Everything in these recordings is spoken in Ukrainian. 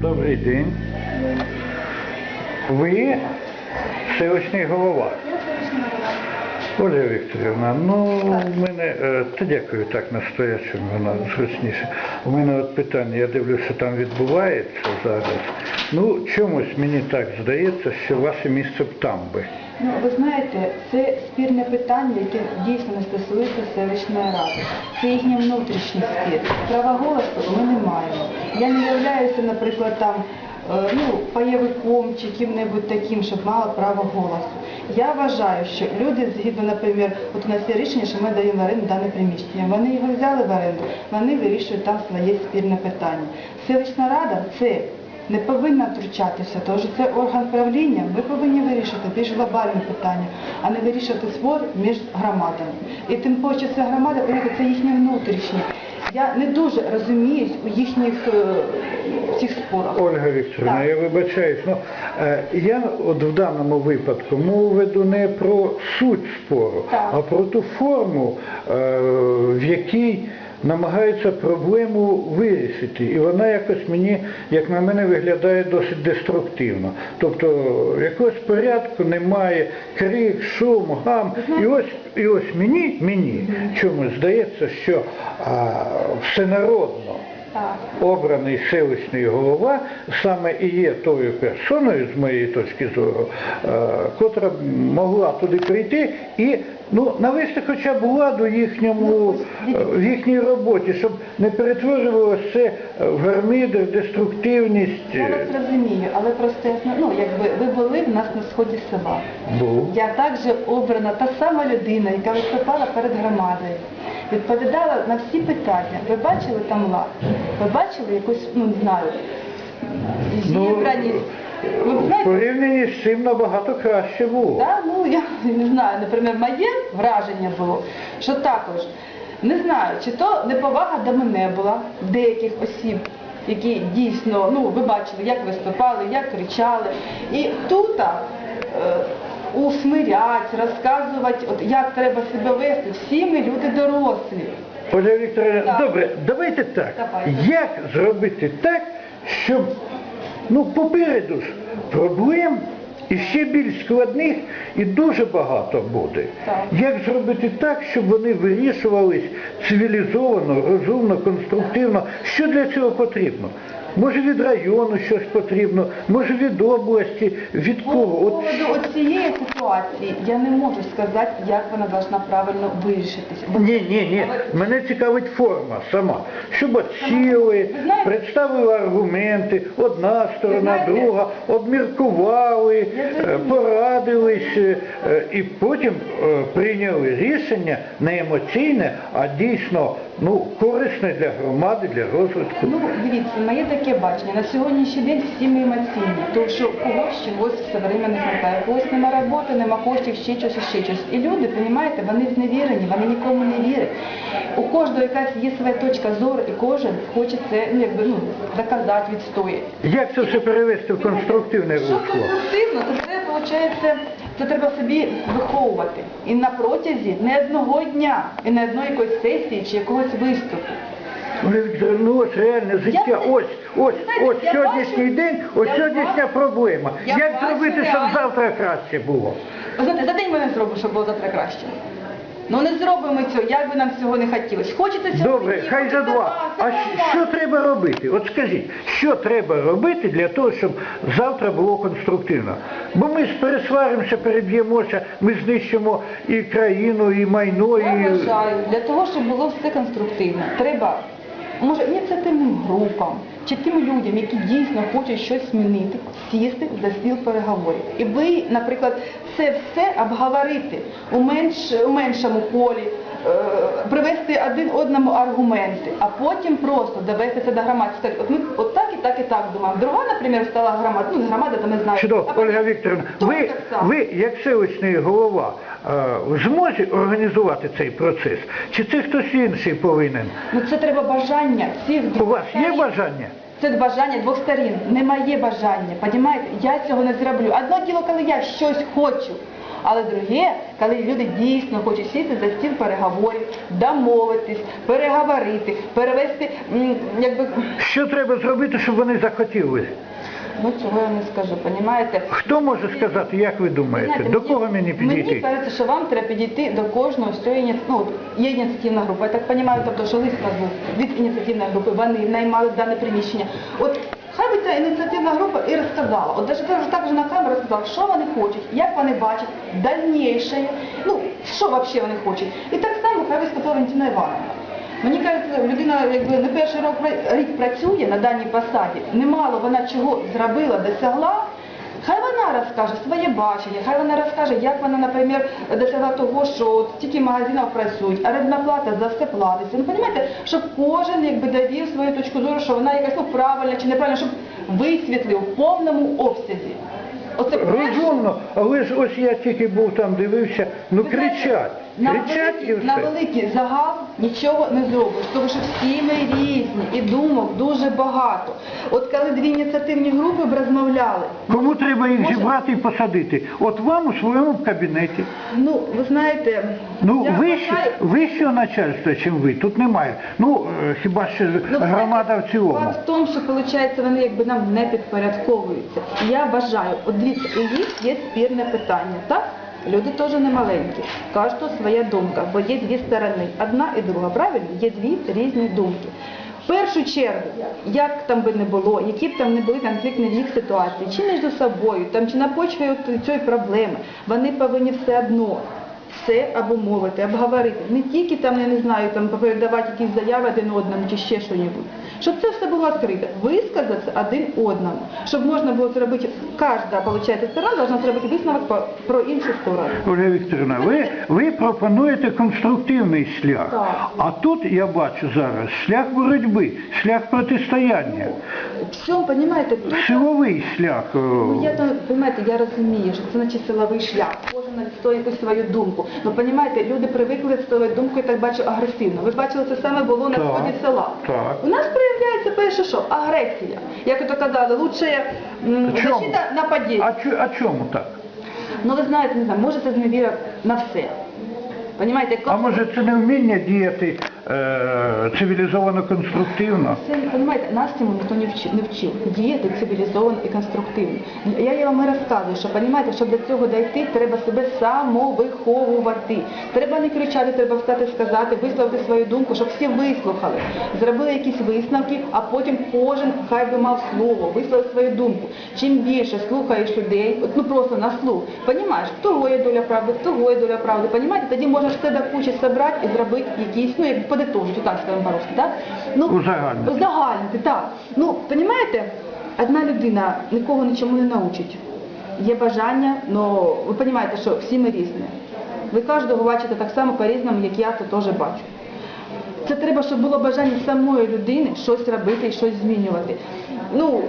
Добрий день. Ви селищний голова. Оля Вікторівна, ну у мене, е, та дякую так настоячим, вона зручніше. У мене от питання, я дивлюся, там відбувається зараз. Ну, чомусь мені так здається, що ваше місце б там би. Ну, ви знаєте, це спірне питання, яке дійсно не стосується селищної ради. Це їхній внутрішній спір. Права голосу ми не маємо. Я не являюся, наприклад, там е, ну, пайовиком чи ким-небудь таким, щоб мала право голосу. Я вважаю, що люди, згідно, наприклад, от у нас є рішення, що ми даємо в оренду дане приміщення. Вони його взяли в оренду, вони вирішують там своє спірне питання. Селищна рада це не повинна втручатися, тому що це орган правління. Ми повинні вирішити більш глобальні питання, а не вирішувати спор між громадами. І тим паче це громада, це їхнє внутрішнє. Я не дуже розуміюсь у їхніх е, цих спорах. Ольга Вікторівна, Так. я вибачаюсь, ну е, я от в даному випадку мову веду не про суть спору, Так. а про ту форму, е, в якій намагаються проблему вирішити. І вона якось мені, як на мене, виглядає досить деструктивно. Тобто якогось порядку немає, крик, шум, гам. І ось, і ось мені, мені чомусь здається, що а, всенародно. Обраний селищний голова саме і є тою персоною, з моєї точки зору, е, котра могла туди прийти і ну, навести хоча б ладу їхньому, е, в їхній роботі, щоб не перетворювалося це в гармидер, деструктивність. Я вас розумію, але просто я ну, якби ви були в нас на сході села. Був. Я також обрана та сама людина, яка виступала перед громадою, відповідала на всі питання. Ви бачили там лад? Ви бачили якусь, ну не знаю, Ну, зібраність? Ви В знаєте, порівнянні з цим набагато краще було. да, ну я не знаю, наприклад, моє враження було, що також не знаю, чи то неповага до мене була деяких осіб. Які дійсно, ну ви бачили, як виступали, як кричали. І тут е, усмирять, розказувати, от як треба себе вести. Всі ми люди дорослі. Оля Вікторовна, Так. добре, давайте так. Давайте. Як зробити так, щоб ну, попереду ж проблем і ще більш складних і дуже багато буде. Так. Як зробити так, щоб вони вирішувались цивілізовано, розумно, конструктивно? Що для цього потрібно? Може від району щось потрібно, може від області, від кого? От поводу цієї ситуації я не можу сказати, як вона повинна правильно вирішитись. Бо Ні, ні, ні. Мене цікавить форма сама. Щоб сіли, знаєте- представили аргументи, одна сторона, друга, обміркували, е, порадились е, і потім е, прийняли рішення не емоційне, а дійсно ну, корисне для громади, для розвитку. Ну, дивіться, моє таке бачення. На сьогоднішній день всі ми емоційні, тому що когось чогось все время не хватає, когось нема роботи, нема коштів, ще щось, ще щось. І люди, розумієте, вони зневірені, вони нікому не вірять. У кожного якась є своя точка зору, і кожен хоче це ну, якби, ну, доказати, відстояти. Як це все перевести в конструктивне Що конструктивно, то це виходить, це треба собі виховувати. І на протязі не одного дня, і не одної якоїсь сесії чи якогось виступу. Ну ось реальне життя, ось, ось, ось сьогоднішній день, ось сьогоднішня проблема. Як зробити, щоб завтра краще було? Ви знаєте, за день ми не зробимо, щоб було завтра краще. Ну не зробимо цього, як би нам цього не хотілося. Хочете цього? Добре, хай за два. А що треба робити? От скажіть, що треба робити для того, щоб завтра було конструктивно? Бо ми ж пересваримося, переб'ємося, ми знищимо і країну, і майно, Я вважаю, для того, щоб було все конструктивно, треба, може, ініціативним групам чи тим людям, які дійсно хочуть щось змінити, сісти за стіл переговорів. І ви, наприклад, це все обговорити у, менш, у меншому полі. е, привести один одному аргументи, а потім просто довести це до громадського. От от так так і так думаємо. Друга, наприклад, стала громада, ну громада, то не знаю. Чудово, А Ольга Вікторовна, то ви, так само. ви, як селищний голова, е, в змозі організувати цей процес? Чи це хтось інший повинен? Ну це треба бажання всіх У вас є сторін. бажання? Це бажання двох сторін. Не моє бажання. Понімаєте? Я цього не зроблю. Одно діло, коли я щось хочу. Але друге, коли люди дійсно хочуть сісти за стіл переговорів, домовитись, переговорити, перевести, м, якби, Що треба зробити, щоб вони захотіли? ну цього я не скажу, понімаєте? Хто може сказати, як ви думаєте? Знаєте, До кого мені Мені підійти? кажеться, що вам треба підійти до кожного з ініці- ну, от є ініціативна група. Я так розумію, тобто, що лист у нас був від ініціативної групи, вони наймали дане приміщення. От хай би ця ініціативна група і розказала. От навіть так, вже на камеру розказала, що вони хочуть, як вони бачать, дальніше, ну, що взагалі вони хочуть. І так само хай виступила Валентина Івановна. Мені кажеться, людина якби не перший рік працює на даній посаді, немало вона чого зробила, досягла. Розкаже своє бачення, хай вона розкаже, як вона, наприклад, досягла того, що от стільки магазинів працюють, орендна плата за все платиться. Ну, розумієте, щоб кожен якби довів свою точку зору, що вона якась ну, правильна чи неправильна, щоб висвітлив в повному обсязі. Оце перше. Розумно, але ж ось я тільки був там, дивився, ну кричать, на великий, на великий загал нічого не зробиш, тому що всі ми різні і думок дуже багато. От коли дві ініціативні групи б розмовляли, Кому треба їх Може- зібрати і посадити? От вам у своєму кабінеті. ну ви знаєте, Ну, вище, вважаю- вищого начальства, чим ви, тут немає. Ну, е, хіба що Ну, громада в цілому. Факт в тому, що виходить, вони якби нам не підпорядковуються. Я вважаю, от дивіться, у їх є спірне питання, так? Люди теж не маленькі, у кожного своя думка, бо є дві сторони, одна і друга, правильно? Є дві різні думки. В першу чергу, як там би не було, які б там не були конфліктні в їх ситуації, чи між собою, там, чи на почві цієї проблеми, вони повинні все одно все обумовити, обговорити. Не тільки там, я не знаю, там передавати якісь заяви один одному чи ще щось. Щоб це все було відкрите. Висказатися один одному. Щоб можна було зробити, кожна, виходить, сторона должна зробити висновок по- про іншу сторону. Ольга Вікторівна, ви, ви пропонуєте конструктивний шлях. Так. А тут я бачу зараз шлях боротьби, шлях протистояння, В розумієте, тут силовий шлях. е, Ну, я там, понимаете, я розумію, що це значить силовий шлях. Кожен відстоює якусь свою думку. Ну, понимаете, люди привикли відстоювати думку, я так бачу, агресивно. Ви бачили, це саме було на сході села. так. У нас проявляється перше що? Агресія. Як то казали, лучше м, Чому? защита нападіння. А, чо- а чому так? Ну, ви знаєте, не знаю, може це зневіра на все. Понімаєте, А може це не вміння діяти цивілізовано конструктивно? Це, понимаете, нас цьому ніхто не вчив, не вчив діяти цивілізовано і конструктивно. Я, я вам і розказую, що понимаєте, щоб до цього дійти, треба себе самовиховувати. Треба не кричати, треба встати сказати, висловити свою думку, щоб всі вислухали, зробили якісь висновки, а потім кожен хай би мав слово, висловив свою думку. Чим більше слухаєш людей, ну просто на слух, в того є доля правди, того є доля правди, понімаєте, тоді можеш все до кучі зібрати і зробити якісь, ну як подитожити, так скажемо по-русски, так? Ну, Узагальнити. Узагальнити, так. Ну, розумієте, одна людина нікого нічому не научить. Є бажання, але ви розумієте, що всі ми різні. Ви кожного бачите так само по-різному, як я це теж бачу. Це треба, щоб було бажання самої людини щось робити і щось змінювати. Ну,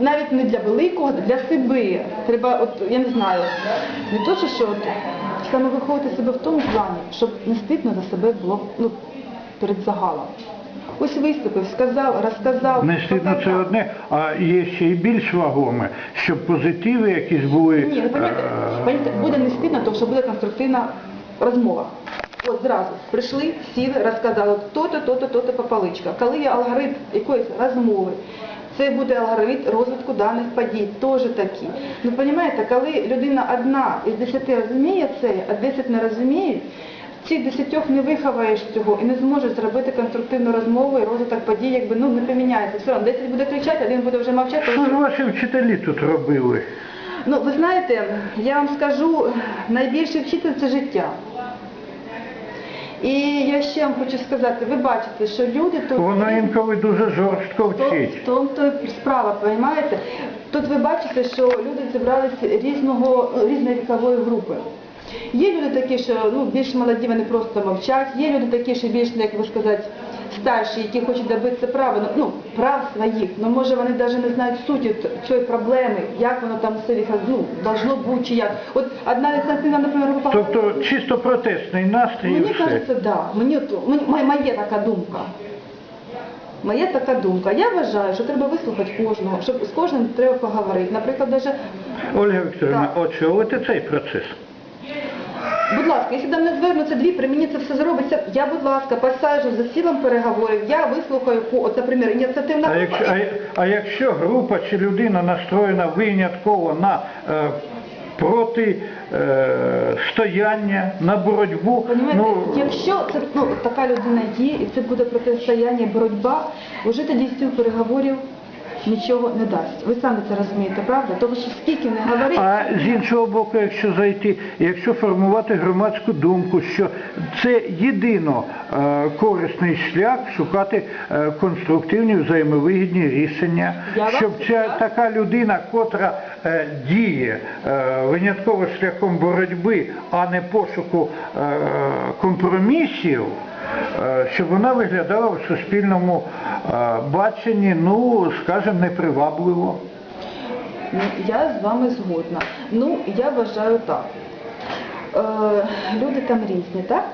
навіть не для великого, для себе. Треба, от, я не знаю, не то, що от, саме виховувати себе в тому плані, щоб не стидно за себе було ну, перед загалом. Ось виступив, сказав, розказав. Не стидно це одне, а є ще й більш вагоме, щоб позитиви якісь були. Ні, ну понятно, е, буде не стидно, тому що буде конструктивна розмова. От зразу прийшли, сіли, розказали то-то, то-то, то-то по паличках. Коли є алгоритм якоїсь розмови, це буде алгоритм розвитку даних подій, теж такі. Ну, розумієте, коли людина одна із десяти розуміє це, а десять не розуміють, цих десятьох не виховаєш цього і не зможеш зробити конструктивну розмову і розвиток подій, якби ну не поміняється. Все одно 10 буде кричати, один буде вже мовчати. Що що- ж ваші вчителі тут робили? Ну, ви знаєте, я вам скажу, найбільший вчитель це життя. І я ще вам хочу сказати, ви бачите, що люди тут... вона інколи дуже жорстко вчить. То, то, то справа, розумієте? Тут ви бачите, що люди зібралися різного, різної вікової групи. Є люди такі, що ну, більш молоді, вони просто мовчать, є люди такі, що більш, як ви сказати, старші, які хочуть добитися права, ну, ну, прав своїх, ну може вони навіть не знають суті цієї проблеми, як воно там все ну, должно бути, чи як. От одна Константина, наприклад, група. Тобто чисто протестний настрій Мені кажеться, да. Мені, мені, моя, така думка. моя така думка. Я вважаю, що треба вислухати кожного, щоб з кожним треба поговорити. Наприклад, даже, Ольга Вікторівна, Так. очолите цей процес? Будь ласка, якщо до мене звернуться дві, при мені це все зробиться, я, будь ласка, посаджу за сілом переговорів, я вислухаю, от, наприклад, ініціативна А група. якщо, а, а якщо група чи людина настроєна винятково на е, проти е, стояння, на боротьбу, Понімаєте, ну, якщо це ну, така людина є, і це буде протистояння, боротьба, вже тоді з цих переговорів нічого не дасть. Ви самі це розумієте, правда? Тому що скільки не говорить, А з іншого боку, якщо зайти, якщо формувати громадську думку, що це єдино е, корисний шлях шукати е, конструктивні взаємовигідні рішення, Я щоб ця скажу. така людина, котра е, діє е, винятково шляхом боротьби, а не пошуку е, компромісів. Е, Щоб вона виглядала в суспільному е, баченні, ну, скажімо, непривабливо. Ну, Я з вами згодна. Ну, я вважаю так. Е, люди там різні, так?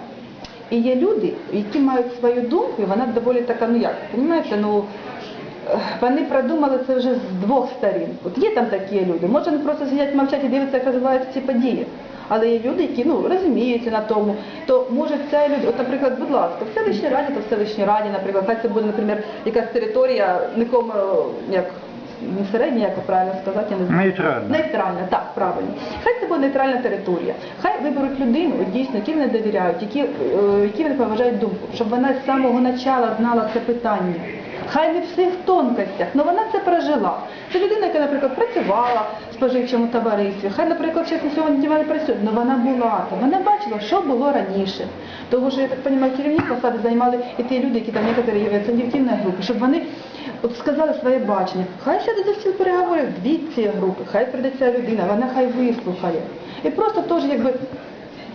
І є люди, які мають свою думку, і вона доволі така, ну як, розумієте, ну е, вони продумали це вже з двох сторін. От є там такі люди, може вони просто сидять мовчать і дивляться, як розвиваються ці події. Але є люди, які ну, розуміються на тому, то може ця люди, от, наприклад, будь ласка, в селищній раді, то в селищній раді, наприклад, хай це буде, наприклад, якась територія, нікому, як не середня, як правильно сказати, я не знаю. Нейтрально. Нейтральна, так, правильно. Хай це буде нейтральна територія. Хай виберуть людину, дійсно, які вони довіряють, які, е, які вони поважають думку, щоб вона з самого начала знала це питання. Хай не в всіх тонкостях, але вона це прожила. Це людина, яка, наприклад, працювала споживчому товаристві, хай, наприклад, чесно сьогодні вона не працює, але вона була там, вона бачила, що було раніше. Тому що, я так розумію, керівні посади займали і ті люди, які там некоторі є ініціативної групи, щоб вони от сказали своє бачення. Хай сяде за стіл переговорів дві ці групи, хай прийде ця людина, вона хай вислухає. І просто теж якби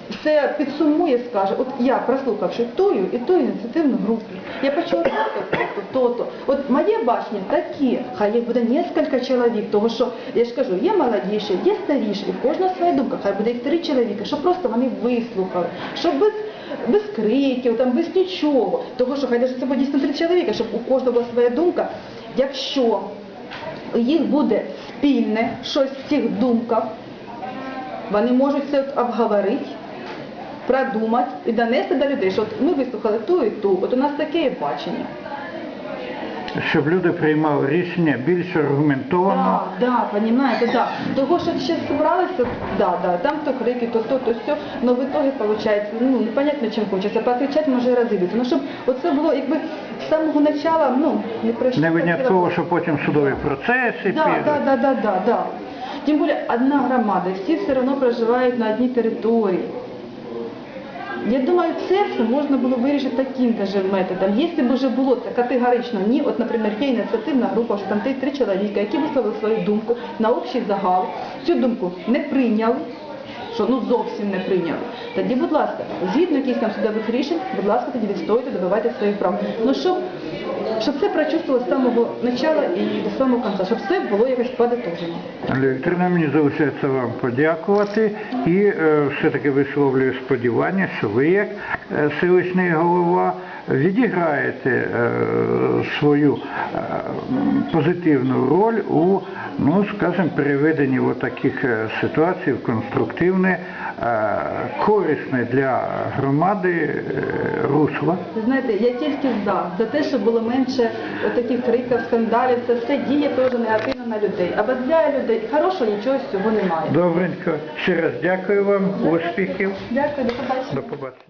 все підсумує, скаже, от я прослухавши тую і ту ініціативну групу, я почула то-то, то-то. От моє бачення таке, хай їх буде кілька чоловік, тому що, я ж кажу, є молодіші, є старіші, і в кожного своя думка, хай буде їх три чоловіка, щоб просто вони вислухали, щоб без, без криків, там, без нічого, того, що хай це буде дійсно три чоловіка, щоб у кожного була своя думка, якщо їх буде спільне щось в цих думках, вони можуть це обговорити, продумати і донести до людей, що от ми вислухали ту і ту, от у нас таке бачення. щоб люди приймали рішення більш аргументовано. Да, да, понимаете, да. Того, що ще зібралися, да, да, там то крики, то то, то все, но в итоге получается, ну, непонятно чим хочеться, покричати може і. Ну, щоб оце було, якби з самого начала, ну, не пройшло. Не винятково, що потім судові процеси Да, підуть. да, да, да, да, да. Тим більше одна громада, всі все одно проживають на одній території. Я думаю, це все можна було вирішити таким даже методом. Якщо б вже було це категорично ні, от, наприклад, є ініціативна група, що там три чоловіка, які висловили свою думку на общий загал, цю думку не прийняли, що ну зовсім не прийняли. Тоді, будь ласка, згідно якихось там судових рішень, будь ласка, тоді відстоюйте, добивайте своїх прав. Ну щоб, щоб це прочувствувало з самого початку і до самого кінця, щоб все було якось подитожено. Олег мені залишається вам подякувати і е, все-таки висловлюю сподівання, що ви, як е, селищний голова, відіграєте е, свою е, позитивну роль у, ну, скажімо, переведенні таких е, ситуацій в конструктивне, корисне для громади русло. Знаєте, я тільки за, за те, щоб було менше таких криків, скандалів, це все діє теж негативно на людей. А без для людей хорошого нічого з цього немає. Добренько. Ще раз дякую вам, успіхів. Дякую, до побачення. До побачення.